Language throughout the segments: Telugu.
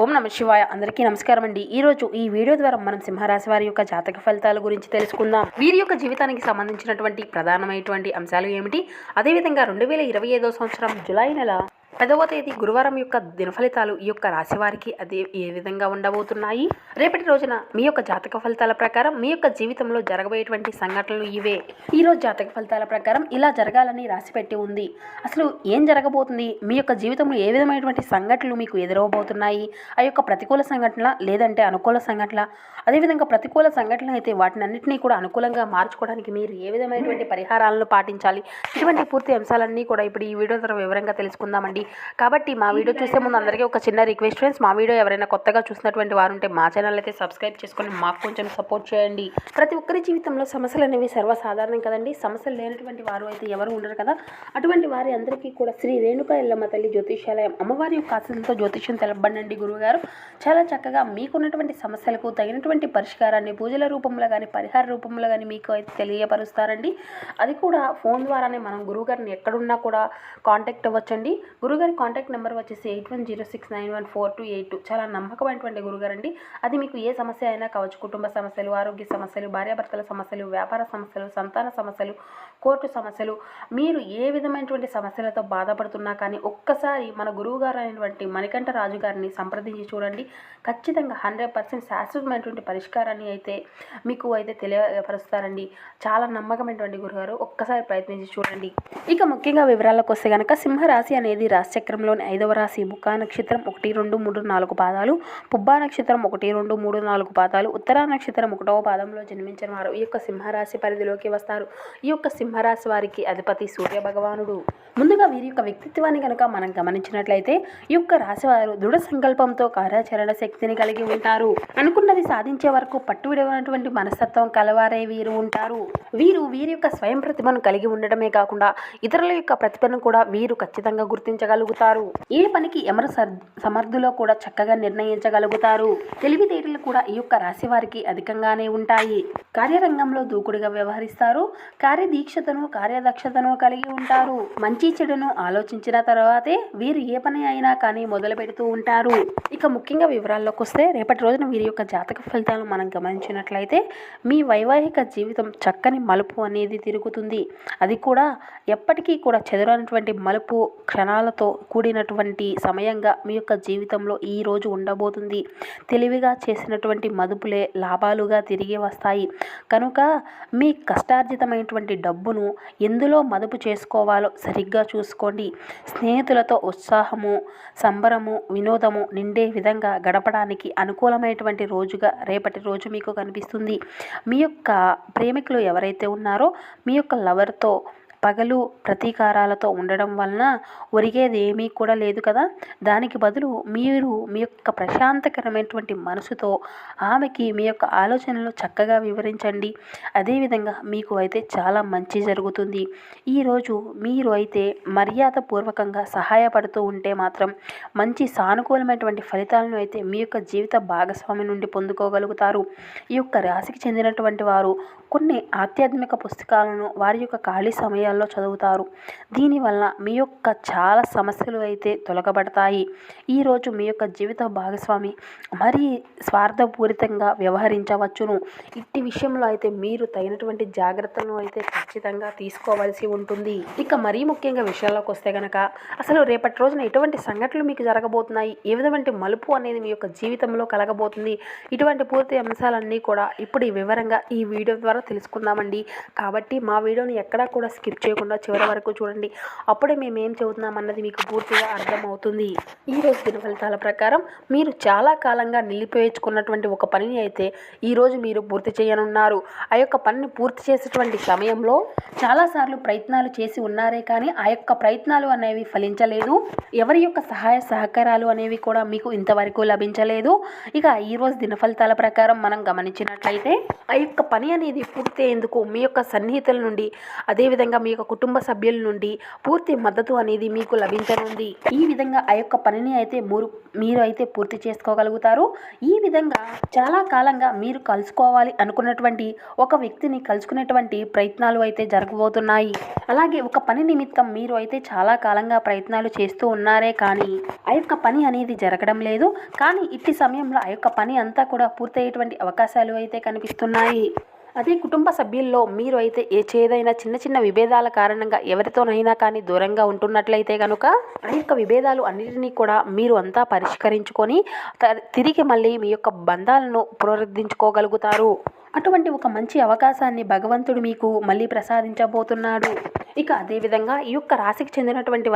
ఓం నమ శివాయ. అందరికీ నమస్కారం అండి. ఈ రోజు ఈ వీడియో ద్వారా మనం సింహరాశి వారి యొక్క జాతక ఫలితాల గురించి తెలుసుకుందాం. వీరి యొక్క జీవితానికి సంబంధించినటువంటి ప్రధానమైనటువంటి అంశాలు ఏమిటి? అదేవిధంగా రెండు వేల ఇరవై ఐదో సంవత్సరం జులై నెల పదవ తేదీ గురువారం యొక్క దినఫలితాలు ఈ యొక్క రాశి వారికి అదే ఏ విధంగా ఉండబోతున్నాయి? రేపటి రోజున మీ యొక్క జాతక ఫలితాల ప్రకారం మీ యొక్క జీవితంలో జరగబోయేటువంటి సంఘటనలు ఇవే. ఈ రోజు జాతక ఫలితాల ప్రకారం ఇలా జరగాలని రాసి పెట్టి ఉంది. అసలు ఏం జరగబోతుంది? మీ యొక్క జీవితంలో ఏ విధమైనటువంటి సంఘటనలు మీకు ఎదురవబోతున్నాయి? ఆ యొక్క ప్రతికూల సంఘటన లేదంటే అనుకూల సంఘటన అదేవిధంగా ప్రతికూల సంఘటన అయితే వాటిని అన్నింటినీ కూడా అనుకూలంగా మార్చుకోవడానికి మీరు ఏ విధమైనటువంటి పరిహారాలను పాటించాలి? ఇటువంటి పూర్తి అంశాలన్నీ కూడా ఇప్పుడు ఈ వీడియో ద్వారా వివరంగా తెలుసుకుందామండి. కాబట్టి మా వీడియో చూసే ముందు అందరికీ ఒక చిన్న రిక్వెస్ట్ ఫ్రెండ్స్ మా వీడియో ఎవరైనా కొత్తగా చూసినటువంటి వారు ఉంటే మా ఛానల్ అయితే సబ్స్క్రైబ్ చేసుకొని మాకు కొంచెం సపోర్ట్ చేయండి. ప్రతి ఒక్కరి జీవితంలో సమస్యలు అనేవి సర్వసాధారణం కదండి. సమస్యలు లేనటువంటి వారు అయితే ఎవరు ఉండరు కదా. అటువంటి వారి అందరికీ కూడా శ్రీ రేణుక ఎల్లమ్మ తల్లి జ్యోతిషాలయం అమ్మవారి యొక్క ఆశలతో జ్యోతిష్యం తెలపండి గురువుగారు చాలా చక్కగా మీకున్నటువంటి సమస్యలకు తగినటువంటి పరిష్కారాన్ని పూజల రూపంలో కానీ పరిహార రూపంలో కానీ మీకు అయితే తెలియపరుస్తారండి. అది కూడా ఫోన్ ద్వారానే మనం గురువుగారిని ఎక్కడున్నా కూడా కాంటాక్ట్ అవ్వచ్చండి. గురుగారి కాంటాక్ట్ నెంబర్ వచ్చేసి eight one zero six nine one four two eight two. చాలా నమ్మకమైనటువంటి గురుగారు అండి అది మీకు ఏ సమస్య అయినా కావచ్చు కుటుంబ సమస్యలు ఆరోగ్య సమస్యలు భార్యాభర్తల సమస్యలు వ్యాపార సమస్యలు సంతాన సమస్యలు కోర్టు సమస్యలు మీరు ఏ విధమైనటువంటి సమస్యలతో బాధపడుతున్నా కానీ ఒక్కసారి మన గురువుగారు అయినటువంటి మణికంఠ రాజు గారిని సంప్రదించి చూడండి. ఖచ్చితంగా హండ్రెడ్ పర్సెంట్ శాశ్వతమైనటువంటి పరిష్కారాన్ని అయితే మీకు అయితే తెలియపరుస్తారండి. చాలా నమ్మకమైనటువంటి గురుగారు ఒక్కసారి ప్రయత్నించి చూడండి. ఇక ముఖ్యంగా వివరాలకు వస్తే కనుక సింహరాశి అనేది రాశిచక్రంలోని ఐదవ రాశి ముఖా నక్షత్రం ఒకటి రెండు మూడు నాలుగు పాదాలు పుబ్బా నక్షత్రం ఒకటి రెండు మూడు నాలుగు పాదాలు ఉత్తరా నక్షత్రం ఒకటవ పాదంలో జన్మించిన వారు ఈ యొక్క సింహరాశి పరిధిలోకి వస్తారు. ఈ యొక్క సింహరాశి వారికి అధిపతి సూర్య భగవానుడు. ముందుగా వీరి యొక్క వ్యక్తిత్వాన్ని కనుక మనం గమనించినట్లయితే ఈ యొక్క రాశి వారు దృఢ సంకల్పంతో కార్యాచరణ శక్తిని కలిగి ఉంటారు. అనుకున్నది సాధించే వరకు పట్టు విడవనటువంటి మనస్తత్వం కలవారే వీరు ఉంటారు. వీరు వీరి యొక్క స్వయం ప్రతిభను కలిగి ఉండటమే కాకుండా ఇతరుల యొక్క ప్రతిభను కూడా వీరు ఖచ్చితంగా నిర్ణయించగలుగుతారు. ఏ పనికి ఎమర సర్- సమర్థులో కూడా చక్కగా నిర్ణయించగలుగుతారు. తెలివితేటలు కూడా ఈ యొక్క రాశి వారికి అధికంగానే ఉంటాయి. కార్యరంగంలో దూకుడుగా వ్యవహరిస్తారు. కార్యదీక్షతను కార్యదక్షతను కలిగి ఉంటారు. మంచి చెడును ఆలోచించిన తర్వాతే వీరు ఏ పని అయినా కానీ మొదలు పెడుతూ ఉంటారు. ఇక ముఖ్యంగా వివరాల్లోకి వస్తే రేపటి రోజున వీరి యొక్క జాతక ఫలితాలను మనం గమనించినట్లయితే మీ వైవాహిక జీవితం చక్కని మలుపు అనేది తిరుగుతుంది. అది కూడా ఎప్పటికీ కూడా చెదరనటువంటి మలుపు క్షణాలతో కూడినటువంటి సమయంగా మీ యొక్క జీవితంలో ఈ రోజు ఉండబోతుంది. తెలివిగా చేసినటువంటి మదుపులే లాభాలుగా తిరిగి వస్తాయి. కనుక మీ కష్టార్జితమైనటువంటి డబ్బును ఎందులో మదుపు చేసుకోవాలో సరిగ్గా చూసుకోండి. స్నేహితులతో ఉత్సాహము సంబరము వినోదము నిండే విధంగా గడపడానికి అనుకూలమైనటువంటి రోజుగా రేపటి రోజు మీకు కనిపిస్తుంది. మీ యొక్క ప్రేమికులు ఎవరైతే ఉన్నారో మీ యొక్క లవర్తో పగలు ప్రతీకారాలతో ఉండడం వలన ఒరిగేది ఏమీ కూడా లేదు కదా? దానికి బదులు మీరు మీ యొక్క ప్రశాంతకరమైనటువంటి మనసుతో ఆమెకి మీ యొక్క ఆలోచనలు చక్కగా వివరించండి. అదేవిధంగా మీకు అయితే చాలా మంచి జరుగుతుంది. ఈరోజు మీరు అయితే మర్యాదపూర్వకంగా సహాయపడుతూ ఉంటే మాత్రం మంచి సానుకూలమైనటువంటి ఫలితాలను అయితే మీ యొక్క జీవిత భాగస్వామి నుండి పొందుకోగలుగుతారు. ఈ యొక్క రాశికి చెందినటువంటి వారు కొన్ని ఆధ్యాత్మిక పుస్తకాలను వారి యొక్క ఖాళీ సమయాల్లో చదువుతారు. దీనివల్ల మీ యొక్క చాలా సమస్యలు అయితే తొలగబడతాయి. ఈరోజు మీ యొక్క జీవిత భాగస్వామి మరీ స్వార్థపూరితంగా వ్యవహరించవచ్చును. ఇట్టి విషయంలో అయితే మీరు తగినటువంటి జాగ్రత్తలను అయితే ఖచ్చితంగా తీసుకోవాల్సి ఉంటుంది. ఇక మరీ ముఖ్యంగా విషయాల్లోకి వస్తే కనుక అసలు రేపటి రోజున ఎటువంటి సంఘటనలు మీకు జరగబోతున్నాయి? ఏ విధమైన మలుపు అనేది మీ యొక్క జీవితంలో కలగబోతుంది? ఇటువంటి పూర్తి అంశాలన్నీ కూడా ఇప్పుడు ఈ వివరంగా ఈ వీడియో ద్వారా తెలుసుకుందామండి. కాబట్టి మా వీడియోని ఎక్కడా కూడా స్కిప్ చేయకుండా చివరి వరకు చూడండి. అప్పుడే మేము ఏం చెబుతున్నాం అన్నది మీకు పూర్తిగా అర్థమవుతుంది. ఈ రోజు దిన ఫలితాల ప్రకారం మీరు చాలా కాలంగా నిలిపివేసుకున్నటువంటి ఒక పనిని అయితే ఈరోజు మీరు పూర్తి చేయనున్నారు. ఆ యొక్క పనిని పూర్తి చేసేటువంటి సమయంలో చాలాసార్లు ప్రయత్నాలు చేసి ఉన్నారే కానీ ఆ యొక్క ప్రయత్నాలు అనేవి ఫలించలేదు. ఎవరి యొక్క సహాయ సహకారాలు అనేవి కూడా మీకు ఇంతవరకు లభించలేదు. ఇక ఈ రోజు దిన ఫలితాల ప్రకారం మనం గమనించినట్లయితే ఆ యొక్క పని అనేది పూర్తయ్యేందుకు మీ యొక్క సన్నిహితుల నుండి అదేవిధంగా మీ యొక్క కుటుంబ సభ్యుల నుండి పూర్తి మద్దతు అనేది మీకు లభించనుంది. ఈ విధంగా ఆ యొక్క పనిని అయితే మూరు మీరు అయితే పూర్తి చేసుకోగలుగుతారు. ఈ విధంగా చాలా కాలంగా మీరు కలుసుకోవాలి అనుకున్నటువంటి ఒక వ్యక్తిని కలుసుకునేటువంటి ప్రయత్నాలు అయితే జరగబోతున్నాయి. అలాగే ఒక పని నిమిత్తం మీరు అయితే చాలా కాలంగా ప్రయత్నాలు చేస్తూ ఉన్నారే కానీ ఆ యొక్క పని అనేది జరగడం లేదు. కానీ ఇట్టి సమయంలో ఆ యొక్క పని అంతా కూడా పూర్తయ్యేటువంటి అవకాశాలు అయితే కనిపిస్తున్నాయి. అదే కుటుంబ సభ్యుల్లో మీరు అయితే ఏ చేదైనా చిన్న చిన్న విభేదాల కారణంగా ఎవరితోనైనా కానీ దూరంగా ఉంటున్నట్లయితే కనుక ఆ యొక్క విభేదాలు అన్నిటినీ కూడా మీరు అంతా పరిష్కరించుకొని తిరిగి మళ్ళీ మీ యొక్క బంధాలను పునరుద్ధరించుకోగలుగుతారు. అటువంటి ఒక మంచి అవకాశాన్ని భగవంతుడు మీకు మళ్ళీ ప్రసాదించబోతున్నాడు. ఇక అదేవిధంగా ఈ యొక్క రాశికి చెందినటువంటి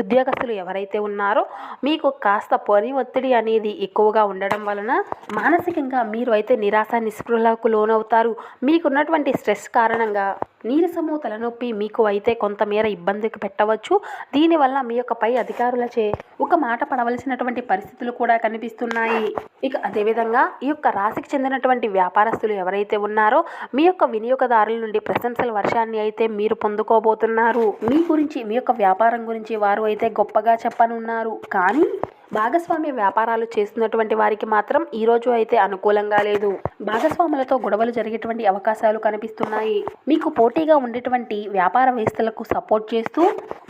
ఉద్యోగస్తులు ఎవరైతే ఉన్నారో మీకు కాస్త పని ఒత్తిడి అనేది ఎక్కువగా ఉండడం వలన మానసికంగా మీరు అయితే నిరాశ నిస్పృహలకు లోనవుతారు. మీకున్నటువంటి స్ట్రెస్ కారణంగా నీరసము తలనొప్పి మీకు అయితే కొంతమేర ఇబ్బందికి పెట్టవచ్చు. దీనివల్ల మీ యొక్క పై అధికారులచే ఒక మాట పడవలసినటువంటి పరిస్థితులు కూడా కనిపిస్తున్నాయి. ఇక అదేవిధంగా ఈ యొక్క రాశికి చెందినటువంటి వ్యాపారస్తులు ఎవరైతే ఉన్నారో మీ యొక్క వినియోగదారుల నుండి ప్రశంసల వర్షాన్ని అయితే మీరు పొందుకోబోతున్నారు. మీ గురించి మీ యొక్క వ్యాపారం గురించి వారు అయితే గొప్పగా చెప్పనున్నారు. కానీ భాగస్వామ్య వ్యాపారాలు చేస్తున్నటువంటి వారికి మాత్రం ఈ రోజు అయితే అనుకూలంగా లేదు. భాగస్వాములతో గొడవలు జరిగేటువంటి అవకాశాలు కనిపిస్తున్నాయి. మీకు పోటీగా ఉండేటువంటి వ్యాపారవేత్తలకు సపోర్ట్ చేస్తూ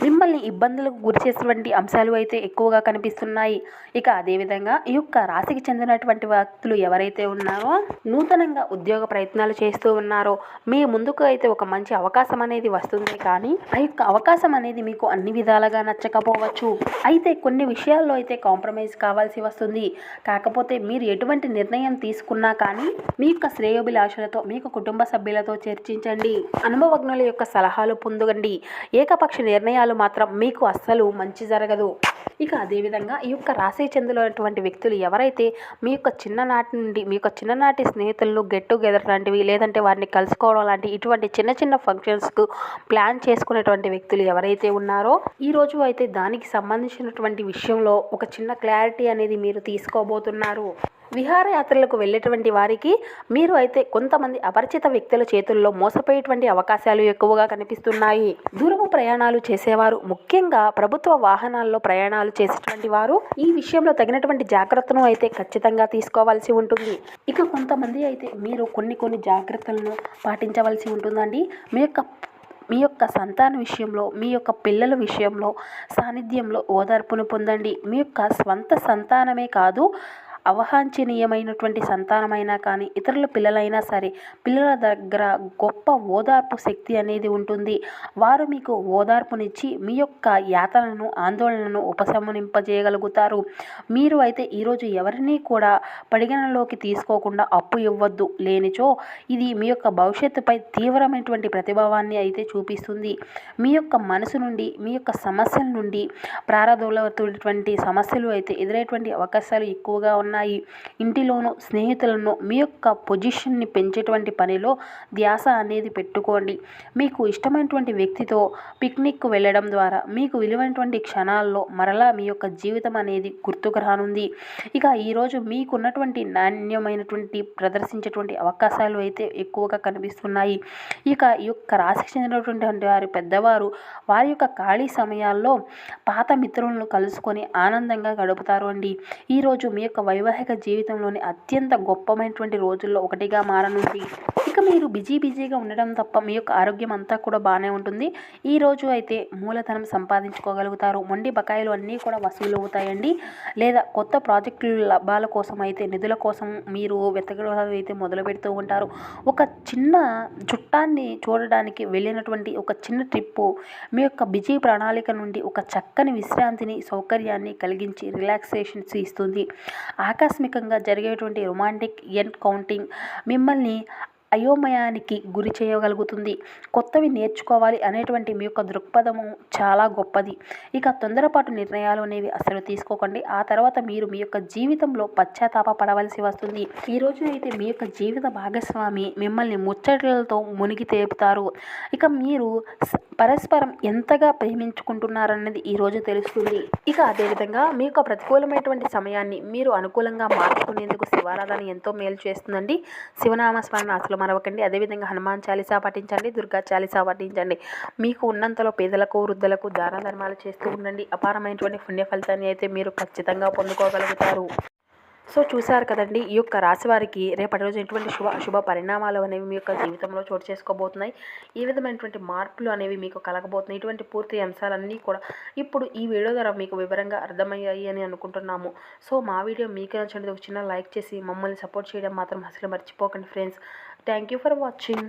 మిమ్మల్ని ఇబ్బందులకు గురిచేసేటువంటి అంశాలు అయితే ఎక్కువగా కనిపిస్తున్నాయి. ఇక అదేవిధంగా ఈ యొక్క రాశికి చెందినటువంటి వ్యక్తులు ఎవరైతే ఉన్నారో నూతనంగా ఉద్యోగ ప్రయత్నాలు చేస్తూ ఉన్నారో మీ ముందుకు అయితే ఒక మంచి అవకాశం అనేది వస్తుంది. కానీ ఆ యొక్క అవకాశం అనేది మీకు అన్ని విధాలుగా నచ్చకపోవచ్చు. అయితే కొన్ని విషయాల్లో అయితే కాంప్రమైజ్ కావాల్సి వస్తుంది. కాకపోతే మీరు ఎటువంటి నిర్ణయం తీసుకున్నా కానీ మీ యొక్క శ్రేయోభిలాషలతో మీ యొక్క కుటుంబ సభ్యులతో చర్చించండి. అనుభవజ్ఞుల యొక్క సలహాలు పొందండి ఏకపక్ష నిర్ణయాలు మాత్రం మీకు అస్సలు మంచి జరగదు. ఇక అదేవిధంగా ఈ యొక్క రాశి చెందినటువంటి వ్యక్తులు ఎవరైతే మీ యొక్క చిన్ననాటి నుండి మీ యొక్క చిన్ననాటి స్నేహితులను గెట్ టుగెదర్ లాంటివి లేదంటే వారిని కలుసుకోవడం లాంటి ఇటువంటి చిన్న చిన్న ఫంక్షన్స్కు ప్లాన్ చేసుకునేటువంటి వ్యక్తులు ఎవరైతే ఉన్నారో ఈ రోజు అయితే దానికి సంబంధించినటువంటి విషయంలో ఒక చిన్న క్లారిటీ అనేది మీరు తీసుకోబోతున్నారు. విహారయాత్రలకు వెళ్ళేటువంటి వారికి మీరు అయితే కొంతమంది అపరిచిత వ్యక్తుల చేతుల్లో మోసపోయేటువంటి అవకాశాలు ఎక్కువగా కనిపిస్తున్నాయి. దూరపు ప్రయాణాలు చేసేవారు ముఖ్యంగా ప్రభుత్వ వాహనాల్లో ప్రయాణాలు చేసేటువంటి వారు ఈ విషయంలో తగినటువంటి జాగ్రత్తను అయితే ఖచ్చితంగా తీసుకోవాల్సి ఉంటుంది. ఇక కొంతమంది అయితే మీరు కొన్ని కొన్ని జాగ్రత్తలను పాటించవలసి ఉంటుందండి. మీ యొక్క మీ యొక్క సంతాన విషయంలో మీ యొక్క పిల్లల విషయంలో సాన్నిధ్యంలో ఓదార్పును పొందండి. మీ యొక్క స్వంత సంతానమే కాదు అవహాంఛనీయమైనటువంటి సంతానమైనా కానీ ఇతరుల పిల్లలైనా సరే పిల్లల దగ్గర గొప్ప ఓదార్పు శక్తి అనేది ఉంటుంది. వారు మీకు ఓదార్పునిచ్చి మీ యొక్క యాతనను ఆందోళనను ఉపశమనింపజేయగలుగుతారు. మీరు అయితే ఈరోజు ఎవరిని కూడా పరిగణనలోకి తీసుకోకుండా అప్పు ఇవ్వద్దు లేనిచో ఇది మీ యొక్క భవిష్యత్తుపై తీవ్రమైనటువంటి ప్రతిభావాన్ని అయితే చూపిస్తుంది. మీ యొక్క మనసు నుండి మీ యొక్క సమస్యల నుండి ప్రారంభమైనటువంటి సమస్యలు అయితే ఎదురైనటువంటి అవకాశాలు ఎక్కువగా ఉన్నాయి ఇంటిలోనూ స్నేహితులను మీ యొక్క పొజిషన్ని పెంచేటువంటి పనిలో ధ్యాస అనేది పెట్టుకోండి. మీకు ఇష్టమైనటువంటి వ్యక్తితో పిక్నిక్ వెళ్ళడం ద్వారా మీకు విలువైనటువంటి క్షణాల్లో మరలా మీ యొక్క జీవితం అనేది గుర్తుకు రానుంది. ఇక ఈరోజు మీకున్నటువంటి నాణ్యమైనటువంటి ప్రదర్శించేటువంటి అవకాశాలు అయితే ఎక్కువగా కనిపిస్తున్నాయి. ఇక ఈ యొక్క రాశికి చెందినటువంటి వారి పెద్దవారు వారి యొక్క ఖాళీ సమయాల్లో పాత మిత్రులను కలుసుకొని ఆనందంగా గడుపుతారు అండి. ఈరోజు మీ యొక్క వైవాహిక జీవితంలోని అత్యంత గొప్పమైనటువంటి రోజుల్లో ఒకటిగా మారనుంది. ఇక మీరు బిజీ బిజీగా ఉండడం తప్ప మీ యొక్క ఆరోగ్యం అంతా కూడా బాగానే ఉంటుంది. ఈ రోజు అయితే మూలధనం సంపాదించుకోగలుగుతారు. మొండి బకాయిలు అన్నీ కూడా వసూలు అవుతాయండి లేదా కొత్త ప్రాజెక్టుల లాభాల కోసం అయితే నిధుల కోసం మీరు వెతకడం అయితే మొదలు పెడుతూ ఉంటారు. ఒక చిన్న చుట్టాన్ని చూడడానికి వెళ్ళినటువంటి ఒక చిన్న ట్రిప్పు మీ యొక్క బిజీ ప్రణాళిక నుండి ఒక చక్కని విశ్రాంతిని సౌకర్యాన్ని కలిగించి రిలాక్సేషన్స్ ఇస్తుంది. ఆకస్మికంగా జరిగేటువంటి రొమాంటిక్ ఎన్ కౌంటింగ్ మిమ్మల్ని అయోమయానికి గురి చేయగలుగుతుంది. కొత్తవి నేర్చుకోవాలి అనేటువంటి మీ యొక్క దృక్పథము చాలా గొప్పది. ఇక తొందరపాటు నిర్ణయాలు అనేవి అసలు తీసుకోకండి. ఆ తర్వాత మీరు మీ యొక్క జీవితంలో పశ్చాత్తాప పడవలసి వస్తుంది. ఈ రోజు అయితే మీ యొక్క జీవిత భాగస్వామి మిమ్మల్ని ముచ్చట్లతో మునిగి తేపుతారు. ఇక మీరు పరస్పరం ఎంతగా ప్రేమించుకుంటున్నారన్నది ఈ రోజు తెలుస్తుంది. ఇక అదేవిధంగా మీ యొక్క ప్రతికూలమైనటువంటి సమయాన్ని మీరు అనుకూలంగా మార్చుకునేందుకు శివారాధన ఎంతో మేలు చేస్తుందండి. శివనామ స్మరణ అసలు అస్సలు మరవకండి. అదేవిధంగా హనుమాన్ చాలీసా పఠించండి దుర్గా చాలీసా పఠించండి. మీకు ఉన్నంతలో పేదలకు వృద్ధులకు దాన ధర్మాలు చేస్తూ ఉండండి. అపారమైనటువంటి పుణ్య ఫలితాన్ని అయితే మీరు ఖచ్చితంగా పొందుకోగలుగుతారు. సో చూసారు కదండి ఈ యొక్క రాశి వారికి రేపటి రోజు ఎటువంటి శుభ శుభ పరిణామాలు అనేవి మీ యొక్క జీవితంలో చోటు చేసుకోబోతున్నాయి. ఈ విధమైనటువంటి మార్పులు అనేవి మీకు కలగబోతున్నాయి. ఇటువంటి పూర్తి అంశాలన్నీ కూడా ఇప్పుడు ఈ వీడియో ద్వారా మీకు వివరంగా అర్థమయ్యాయి అని అనుకుంటున్నాము. సో మా వీడియో మీకు నచ్చినది ఒక చిన్న లైక్ చేసి మమ్మల్ని సపోర్ట్ చేయడం మాత్రం అసలు మర్చిపోకండి friends. Thank you for watching.